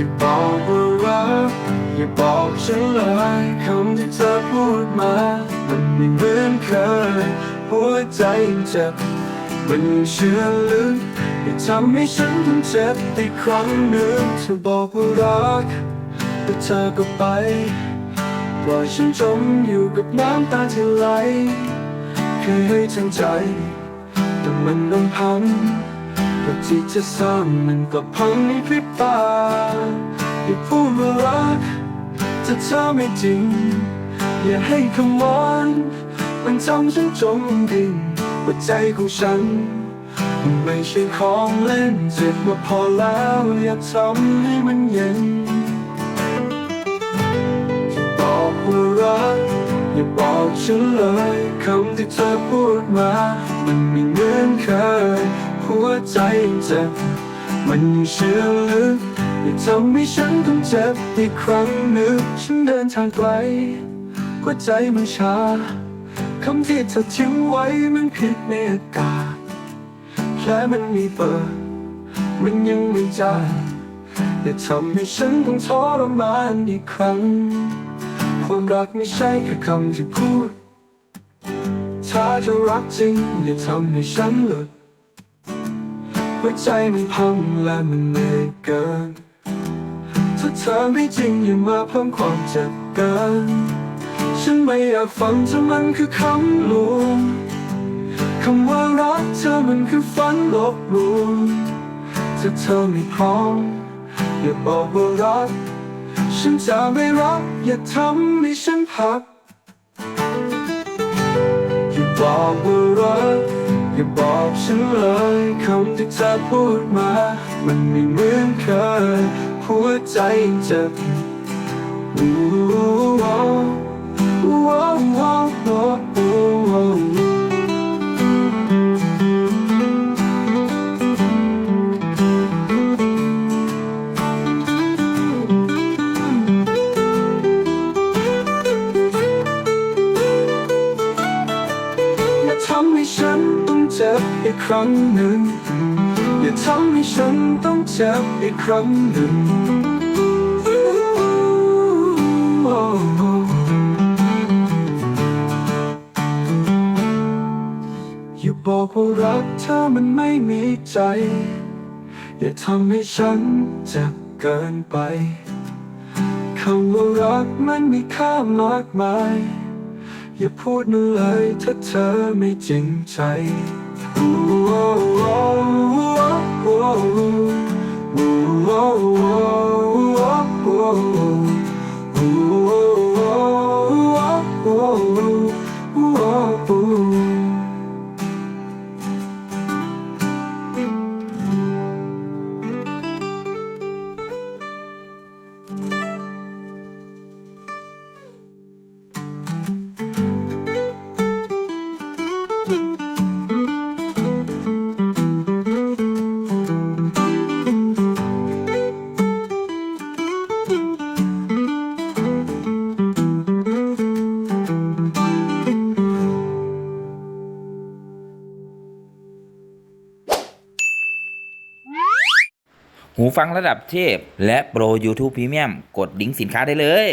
อย่าบอกว่ารักอย่าบอกฉันเลยคำที่เธอพูดมา มันไม่เหมือนเคย หัวใจเจ็บมันเชื่อลึกอย่าทำให้ฉันต้องเจ็บอีกครั้งหนึ่งเธอบอกว่ารักแต่เธอก็ไปปล่อยฉันจมอยู่กับน้ำตาที่ไหลเคยให้ทั้งใจ แต่มันต้องพัง แต่ที่จะสร้างมันก็พังในพริบตาอย่าพูดว่ารักจะเธอไม่จริง อย่าให้คำหวานมันทำฉันจมดิ่งหัวใจของฉัน มันไม่ใช่ของเล่นเจ็บมาพอแล้วอย่าทำให้มันเย็นบอกว่ารักอย่าบอกฉันเลยคำที่เธอพูดมา มันไม่เหมือนเคย หัวใจยังเจ็บ มันยังเชื่อลึกอย่ทำให้ฉันต้องเจ็บอีกครั้งหนึ่งฉันเดินทางไกลหัวใจมันชาคำที่เธอทิ้งไว้มันผิดในอากาศแค่มันมีเปิด มันยังไม่จางอย่าทำให้ฉันต้องทรมานอีกครั้ง ความรักไม่ใช่แค่คำที่พูด ถ้าจะรักจริงอย่าทำให้ฉันหลุด หัวใจมันพังและมันเหนื่อยเกินถ้าเธอไม่จริงอย่ามาเพิ่มความเจ็บเกิน ฉันไม่อยากฟังเธอมันคือคำลวงคำว่ารักเธอมันคือฝันลบลวงถ้าเธอไม่พร้อมอย่าบอกว่ารัก ฉันจะไม่รักอย่าทำให้ฉันพักอย่าบอกว่ารัก อย่าบอกฉันเลยคำที่เธอพูดมา มันไม่เหมือนเคยหัวใจเจ็บ ฉันต้องเจ็บอีกครั้งหนึ่ง อย่าทำให้ฉันต้องเจ็บอีกครั้งหนึ่งอย่าบอกว่ารักเธอมันไม่มีใจ อย่าทำให้ฉันเจ็บเกินไปคำว่ารักมันมีค่ามากมาย อย่าพูดมาเลยถ้าเธอไม่จริงใจอู้ หูฟังระดับเทพ และโปร YouTube Premium กดลิงก์สินค้าได้เลย